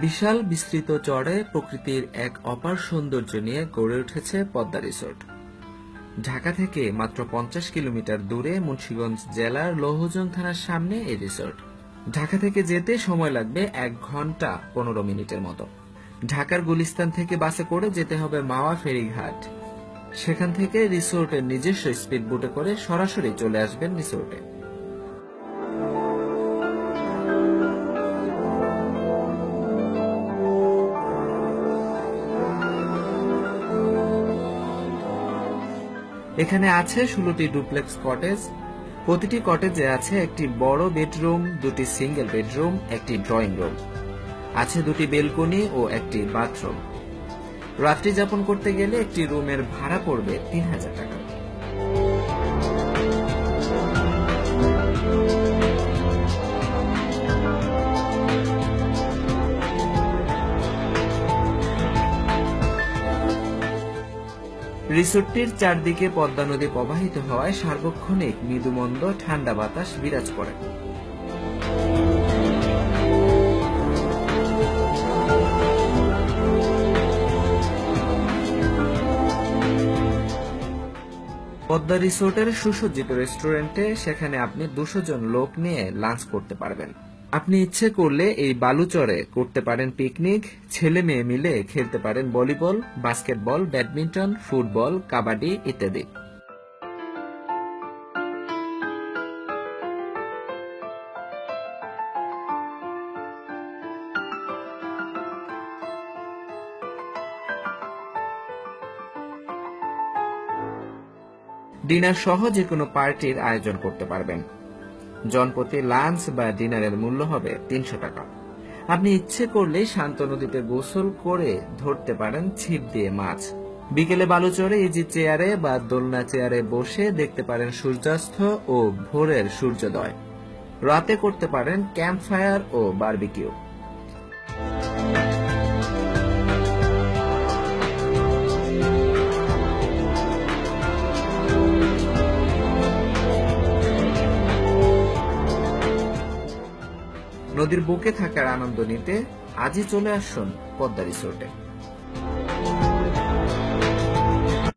বিশাল বিস্তৃত চড়ে প্রকৃতির এক অপার সৌন্দর্য নিয়ে গড়ে উঠেছে পদ্মা রিসোর্ট। ঢাকা থেকে মাত্র পঞ্চাশ কিলোমিটার দূরে মুন্সিগঞ্জ জেলার লৌহজন থানার সামনে এই রিসোর্ট। ঢাকা থেকে যেতে সময় লাগবে এক ঘণ্টা পনেরো মিনিটের মতো। ঢাকার গুলিস্তান থেকে বাসে করে যেতে হবে মাওয়া ফেরিঘাট। সেখান থেকে রিসোর্টের নিজস্ব স্পিড বোটে করে সরাসরি চলে আসবেন রিসোর্টে। এখানে আছে ষোলোটি ডুপ্লেক্স কটেজ। প্রতিটি কটেজে আছে একটি বড় বেডরুম, দুটি সিঙ্গেল বেডরুম, একটি ড্রয়িং রুম। আছে দুটি বেলকনি ও একটি বাথরুম। রাত্রি যাপন করতে গেলে একটি রুমের ভাড়া পড়বে তিন হাজার টাকা। রিসোর্টটির চারদিকে পদ্মা নদী প্রবাহিত হওয়ায় সার্বক্ষণিক মৃদুমন্দ ঠান্ডা বাতাস বিরাজ করে। পদ্মা রিসোর্টের সুসজ্জিত রেস্টুরেন্টে সেখানে আপনি দুশো জন লোক নিয়ে লাঞ্চ করতে পারবেন। আপনি ইচ্ছে করলে এই বালুচরে করতে পারেন পিকনিক, ছেলে মেয়ে মিলে খেলতে পারেন volleyball, basketball, badminton, football, kabaddi ইত্যাদি। ডিনার সহ যে কোনো পার্টির আয়োজন করতে পারবেন। জনপ্রতি লাঞ্চ বা ডিনারের মূল্য হবে তিনশো টাকা। আপনি ইচ্ছে করলে শান্ত নদীতে গোসল করে ধরতে পারেন ছিপ দিয়ে মাছ। বিকেলে বালুচরে ইজি চেয়ারে বা দোলনা চেয়ারে বসে দেখতে পারেন সূর্যাস্ত ও ভোরের সূর্যোদয়। রাতে করতে পারেন ক্যাম্প ফায়ার ও বারবিকিউ। নদীর বুকে থাকার আনন্দ নিতে আজই চলে আসুন পদ্মা রিসোর্টে।